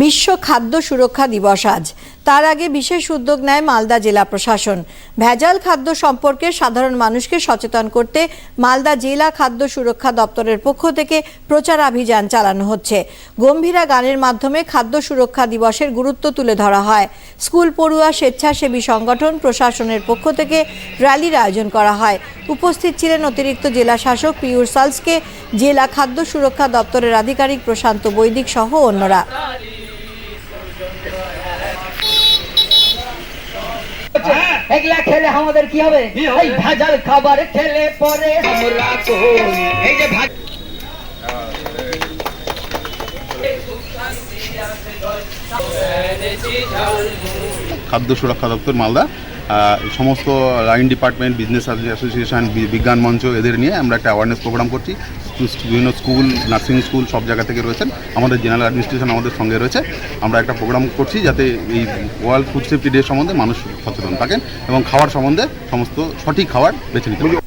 বিশ্ব খাদ্য সুরক্ষা দিবস আজ। তার আগে বিশেষ উদ্যোগ নেয় মালদা জেলা প্রশাসন। ভেজাল খাদ্য সম্পর্কে সাধারণ মানুষকে সচেতন করতে মালদা জেলা খাদ্য সুরক্ষা দপ্তরের পক্ষ থেকে প্রচারাভিযান চালানো হচ্ছে। গম্ভীরা গানের মাধ্যমে খাদ্য সুরক্ষা দিবসের গুরুত্ব তুলে ধরা হয়। স্কুল পড়ুয়া স্বেচ্ছাসেবী সংগঠন প্রশাসনের পক্ষ থেকে র্যালির আয়োজন করা হয়। উপস্থিত ছিলেন অতিরিক্ত জেলা শাসক পিয়ুষ সালসকে, জেলা খাদ্য সুরক্ষা দপ্তরের আধিকারিক প্রশান্ত বৈদিক সহ অন্যরা। এগুলা খেলে আমাদের কি হবে? এই ভেজাল খাবার খেলে পরে আমরা এই যে খাদ্য সুরক্ষা দপ্তর মালদা। সমস্ত লাইন ডিপার্টমেন্ট বিজনেস অ্যাসোসিয়েশন বিজ্ঞান মঞ্চ এদের নিয়ে আমরা একটা অ্যাওয়ারনেস প্রোগ্রাম করছি। বিভিন্ন স্কুল নার্সিং স্কুল সব জায়গা থেকে রয়েছেন। আমাদের জেনারেল অ্যাডমিনিস্ট্রেশন আমাদের সঙ্গে রয়েছে। আমরা একটা প্রোগ্রাম করছি যাতে এই ওয়ার্ল্ড ফুড সেফটি ডে সম্বন্ধে মানুষ সচেতন থাকেন এবং খাওয়ার সম্বন্ধে সমস্ত সঠিক খাবার বেছে নিতে